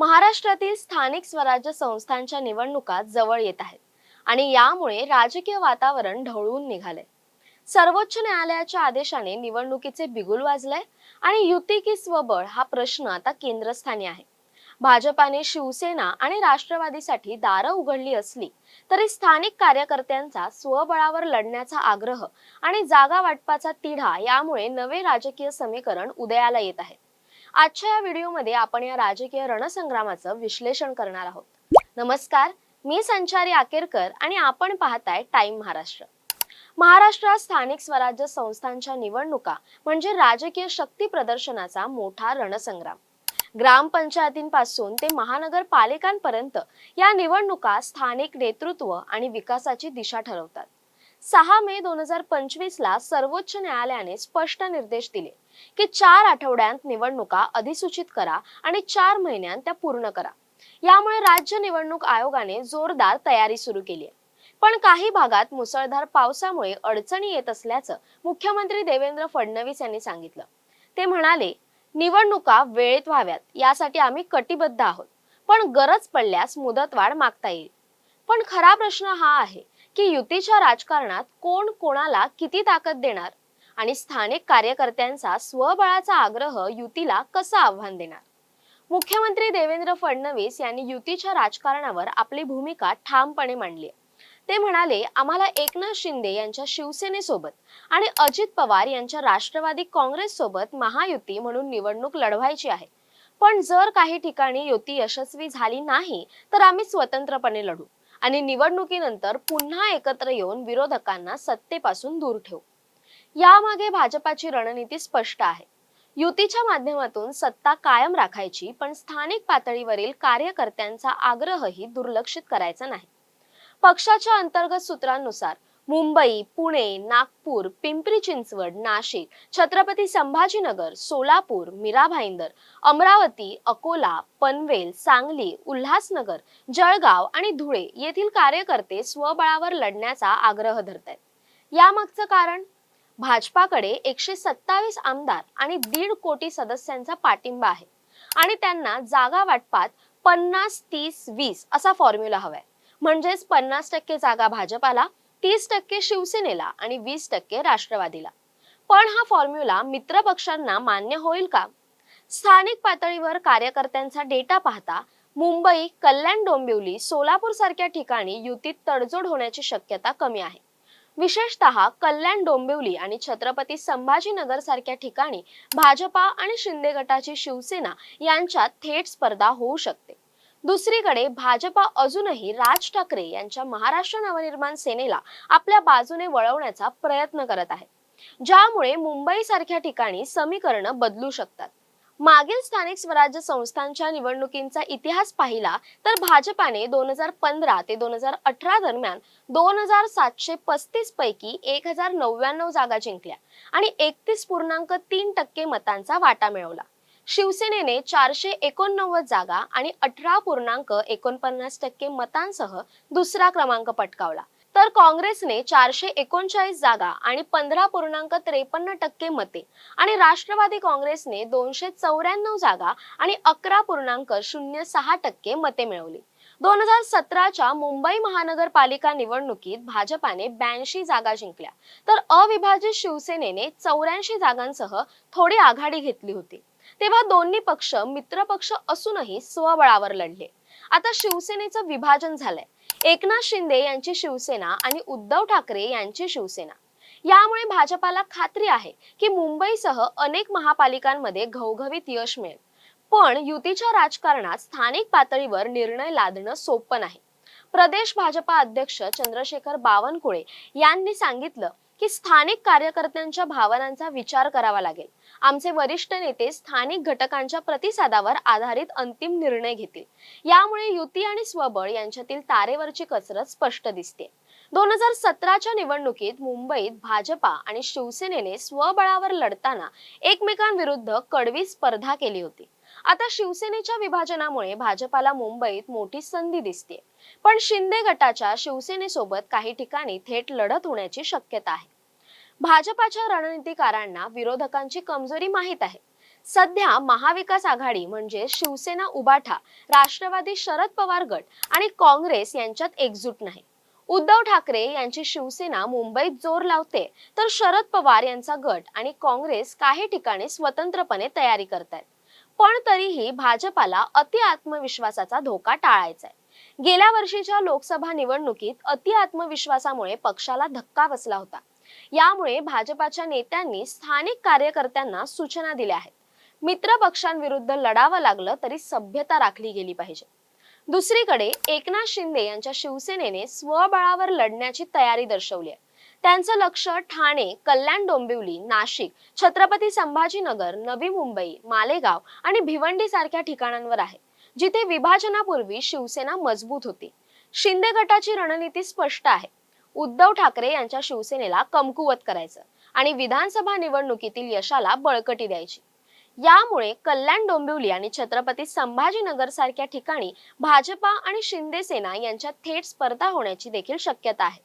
महाराष्ट्रातील स्थानिक स्वराज्य संस्थांच्या निवडणुका जवळ येत आहेत आणि यामुळे राजकीय वातावरण ढवळून निघालंय. सर्वोच्च न्यायालयाच्या आदेशाने निवडणुकीचे बिगुल वाजलंय आणि युती की स्वबळ हा प्रश्न आता केंद्रस्थानी आहे. भाजपाने शिवसेना आणि राष्ट्रवादीसाठी दारं उघडली असली तरी स्थानिक कार्यकर्त्यांचा स्वबळावर लढण्याचा आग्रह आणि जागा वाटपाचा तिढा यामुळे नवे राजकीय समीकरण उदयाला येत आहे. आजच्या या व्हिडिओमध्ये आपण या राजकीय रणसंग्रामाचं विश्लेषण करणार आहोत. नमस्कार मी संचारी आकेरकर आणि आपण पाहताय टाइम महाराष्ट्र. महाराष्ट्रात स्थानिक स्वराज्य संस्थांच्या निवडणुका म्हणजे राजकीय शक्ती प्रदर्शनाचा मोठा रणसंग्राम. ग्रामपंचायतींपासून ते महानगरपालिकांपर्यंत या निवडणुका स्थानिक नेतृत्व आणि विकासाची दिशा ठरवतात. सहा मे दोन हजार पंचवीस ला सर्वोच्च न्यायालयाने स्पष्ट निर्देश दिले की चार आठवड्यांत निवडणुका अधिसूचित करा आणि चार महिन्यांत त्या पूर्ण करा. यामुळे राज्य निवडणूक आयोगाने जोरदार तयारी सुरू केली आहे. पण काही भागात मुसळधार पावसामुळे अडचणी येत असल्याचं मुख्यमंत्री देवेंद्र फडणवीस यांनी सांगितलं. ते म्हणाले निवडणुका वेळेत व्हाव्यात यासाठी आम्ही कटिबद्ध आहोत. पण गरज पडल्यास मुदतवाढ मागता येईल. पण खरा प्रश्न हा आहे की युतीच्या राजकारणात कोण कोणाला किती ताकद देणार आणि स्थानिक कार्यकर्त्यांचा स्वबळाचा आग्रह युतीला कसं आव्हान देणार? मुख्यमंत्री देवेंद्र फडणवीस यांनी युतीच्या राजकारणावर आपली भूमिका ठामपणे मांडली ते म्हणाले आम्हाला एकनाथ शिंदे यांच्या शिवसेनेसोबत आणि अजित पवार यांच्या राष्ट्रवादी काँग्रेस सोबत महायुती म्हणून निवडणूक लढवायची आहे. पण जर काही ठिकाणी युती यशस्वी झाली नाही तर आम्ही स्वतंत्रपणे लढू. आणि निवडणुकीनंतर पुन्हा एकत्र येऊन विरोधकांना सत्तेपासून दूर ठेवू. यामागे भाजपाची रणनीती स्पष्ट आहे. युतीच्या माध्यमातून सत्ता कायम राखायची पण स्थानिक पातळीवरील कार्यकर्त्यांचा आग्रहही दुर्लक्षित करायचा नाही. पक्षाच्या अंतर्गत सूत्रांनुसार मुंबई पुणे नागपूर पिंपरी चिंचवड नाशिक छत्रपती संभाजीनगर सोलापूर मीरा भाईंदर अमरावती अकोला पनवेल सांगली उल्हासनगर जळगाव आणि धुळे येथील कार्यकर्ते स्वबळावर लढण्याचा आग्रह धरत आहेत यामागचं कारण? भाजपाकडे एकशे सत्तावीस आमदार आणि दीड कोटी सदस्यांचा पाठिंबा आहे आणि त्यांना जागा वाटपात पन्नास तीस वीस असा फॉर्म्युला हवाय. म्हणजेच पन्नास टक्के जागा भाजपाला तीस टक्के शिवसेनेला आणि वीस टक्के राष्ट्रवादीला. पण हा फॉर्म्युला मित्र पक्षांना मान्य होईल का? स्थानिक पातळीवर कार्यकर्त्यांचा डेटा पाहता मुंबई कल्याण डोंबिवली सोलापूर सारख्या ठिकाणी युतीत तडजोड होण्याची शक्यता कमी आहे. विशेषतः कल्याण डोंबिवली आणि छत्रपती संभाजीनगर सारख्या ठिकाणी भाजपा आणि शिंदे गटाची शिवसेना यांच्यात थेट स्पर्धा होऊ शकते. दुसरीकडे भाजपा अजूनही राज ठाकरे यांच्या महाराष्ट्र नवनिर्माण सेनेला आपल्या बाजूने वळवण्याचा प्रयत्न करत आहे. ज्यामुळे मुंबई सारख्या ठिकाणी समीकरण बदलू शकतात. मागील स्थानिक स्वराज्य संस्थांच्या निवडणुकींचा इतिहास पाहिला तर भाजपाने दोन हजार पंधरा ते दोन हजार अठरा दरम्यान दोन हजार सातशे पस्तीस पैकी एक हजार नव्याण्णव जागा जिंकल्या आणि एकतीस पूर्णांक तीन टक्के मतांचा वाटा मिळवला. शिवसेनेने चारशे एकोणनव्वद जागा आणि अठरा पूर्णांक एकोणपन्नास टक्के मतांसह दुसरा क्रमांक पटकावला. तर काँग्रेसने चारशे एकोणचाळीस जागा आणि पंधरा पूर्णांक त्रेपन्न टक्के मते आणि राष्ट्रवादी काँग्रेसने दोनशे चौऱ्याण्णव जागा आणि अकरा पूर्णांक शून्य सहा टक्के मते मिळवली. दोन हजार सतराच्या मुंबई महानगरपालिका निवडणुकीत भाजपाने ब्याऐंशी जागा जिंकल्या. तर अविभाजित शिवसेनेने चौऱ्याऐंशी जागांसह थोडी आघाडी घेतली होती. तेव्हा दोन्ही पक्ष मित्रपक्ष असूनही स्वबळावर लढले. आता शिवसेनेचं विभाजन झालंय. एकनाथ शिंदे यांची शिवसेना आणि उद्धव ठाकरे यांची शिवसेना. यामुळे भाजपाला खात्री आहे की मुंबईसह अनेक महापालिकांमध्ये घवघवीत यश मिळेल. पण युतीच्या राजकारणात स्थानिक पातळीवर निर्णय लादणं सोपं नाही. प्रदेश भाजपा अध्यक्ष चंद्रशेखर बावनकुळे यांनी सांगितलं की स्थानिक कार्यकर्त्यांच्या भावनांचा विचार करावा लागेल. आमचे वरिष्ठ नेते स्थानिक घटकांच्या प्रतिसादावर आधारित अंतिम निर्णय घेतील. यामुळे युती आणि स्वबळ यांच्यातील तारेवरची कसरत स्पष्ट दिसते. दोन हजार सतराच्या निवडणुकीत मुंबईत भाजपा आणि शिवसेनेने स्वबळावर लढताना एकमेकांविरुद्ध कडवी स्पर्धा केली होती. आता शिवसेनेच्या विभाजनामुळे भाजपाला मुंबईत मोठी संधी दिसते. पण शिंदे गटाच्या शिवसेनेसोबत काही ठिकाणी थेट लढत होण्याची शक्यता आहे. भाजपाच्या रणनीतिकारांना विरोधकांची कमजोरी माहीत आहे. सध्या महाविकास आघाडी म्हणजे शिवसेना उबाठा राष्ट्रवादी शरद पवार गट आणि काँग्रेस यांच्यात एकजूट नाही. उद्धव ठाकरे यांची शिवसेना मुंबईत जोर लावते तर शरद पवार यांचा गट आणि काँग्रेस काही ठिकाणी स्वतंत्रपणे तयारी करतायत. पण तरीही भाजपाला अति आत्मविश्वासाचा धोका टाळायचा आहे गेल्या वर्षीच्या लोकसभा निवडणुकीत अति आत्मविश्वासामुळे पक्षाला धक्का बसला होता. यामुळे भाजपाच्या नेत्यांनी स्थानिक कार्यकर्त्यांना सूचना दिल्या आहेत. मित्र पक्षांविरुद्ध लढावं लागलं तरी सभ्यता राखली गेली पाहिजे. दुसरीकडे एकनाथ शिंदे यांच्या शिवसेनेने स्वबळावर लढण्याची तयारी दर्शवली आहे. त्यांचं लक्ष ठाणे कल्याण डोंबिवली नाशिक छत्रपती संभाजीनगर नवी मुंबई मालेगाव आणि भिवंडी सारख्या ठिकाणांवर आहे जिथे विभाजनापूर्वी शिवसेना मजबूत होती. शिंदे गटाची रणनीती स्पष्ट आहे. उद्धव ठाकरे यांच्या शिवसेनेला कमकुवत करायचं आणि विधानसभा निवडणुकीतील यशाला बळकटी द्यायची. यामुळे कल्याण डोंबिवली आणि छत्रपती संभाजीनगर सारख्या ठिकाणी भाजपा आणि शिंदे सेना यांच्यात थेट स्पर्धा होण्याची देखील शक्यता आहे.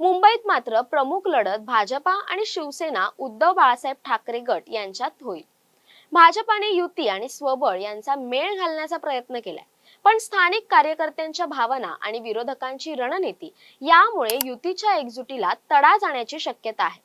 मुंबईत मात्र प्रमुख लढत भाजपा आणि शिवसेना उद्धव बाळासाहेब ठाकरे गट यांच्यात होईल. भाजपाने युती आणि स्वबळ यांचा मेळ घालण्याचा प्रयत्न केलाय. पण स्थानिक कार्यकर्त्यांच्या भावना आणि विरोधकांची रणनीती यामुळे युतीच्या एकजुटीला तडा जाण्याची शक्यता आहे.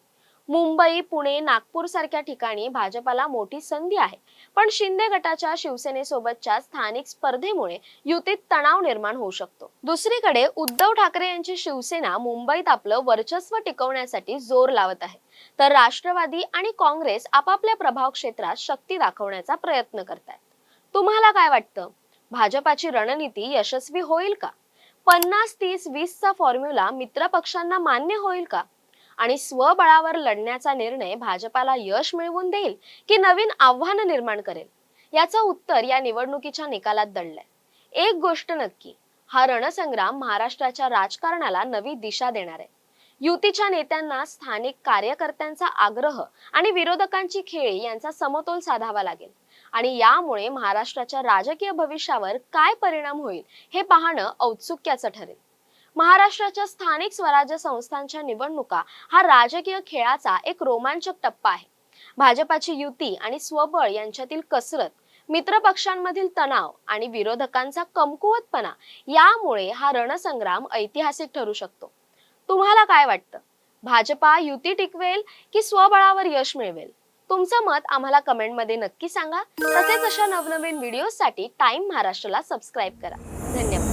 मुंबई पुणे नागपूर सारख्या ठिकाणी भाजपाला मोठी संधी आहे. पण शिंदे गटाच्या शिवसेनेसोबतच्या स्थानिक स्पर्धेमुळे युतीत तणाव निर्माण होऊ शकतो. दुसरीकडे उद्धव ठाकरे यांची शिवसेना मुंबईत आपलं वर्चस्व टिकवण्यासाठी जोर लावत आहे. तर राष्ट्रवादी आणि काँग्रेस आपापल्या प्रभाव क्षेत्रात शक्ती दाखवण्याचा प्रयत्न करतायत. तुम्हाला काय वाटतं? भाजपाची रणनीती यशस्वी होईल का? पन्नास तीस वीसचा फॉर्म्युला मित्र पक्षांना मान्य होईल का? आणि स्वबळावर लढण्याचा निर्णय भाजपाला यश मिळवून देईल की नवीन आव्हानं निर्माण करेल? याचं उत्तर या निवडणुकीच्या निकालात दडलंय. एक गोष्ट नक्की हा रणसंग्राम महाराष्ट्राच्या राजकारणाला नवी दिशा देणार आहे. युतीच्या नेत्यांना स्थानिक कार्यकर्त्यांचा आग्रह आणि विरोधकांची खेळी यांचा समतोल साधावा लागेल. आणि यामुळे महाराष्ट्राच्या राजकीय भविष्यावर काय परिणाम होईल हे पाहणं औत्सुक्याचं ठरेल. महाराष्ट्राच्या स्थानिक स्वराज्य संस्थांच्या निवडणुका हा राजकीय खेळाचा एक रोमांचक टप्पा आहे. भाजपाची युती आणि स्वबळ यांच्यातील कसरत मित्र पक्षांमधील तणाव आणि विरोधकांचा कमकुवतपणा यामुळे हा रणसंग्राम ऐतिहासिक ठरू शकतो. तुम्हाला काय वाटतं? भाजपा युती टिकवेल की स्वबळावर यश मिळवेल? तुमचं मत आम्हाला कमेंटमध्ये नक्की सांगा. तसेच अशा नवनवीन व्हिडिओसाठी टाइम महाराष्ट्राला सबस्क्राईब करा. धन्यवाद.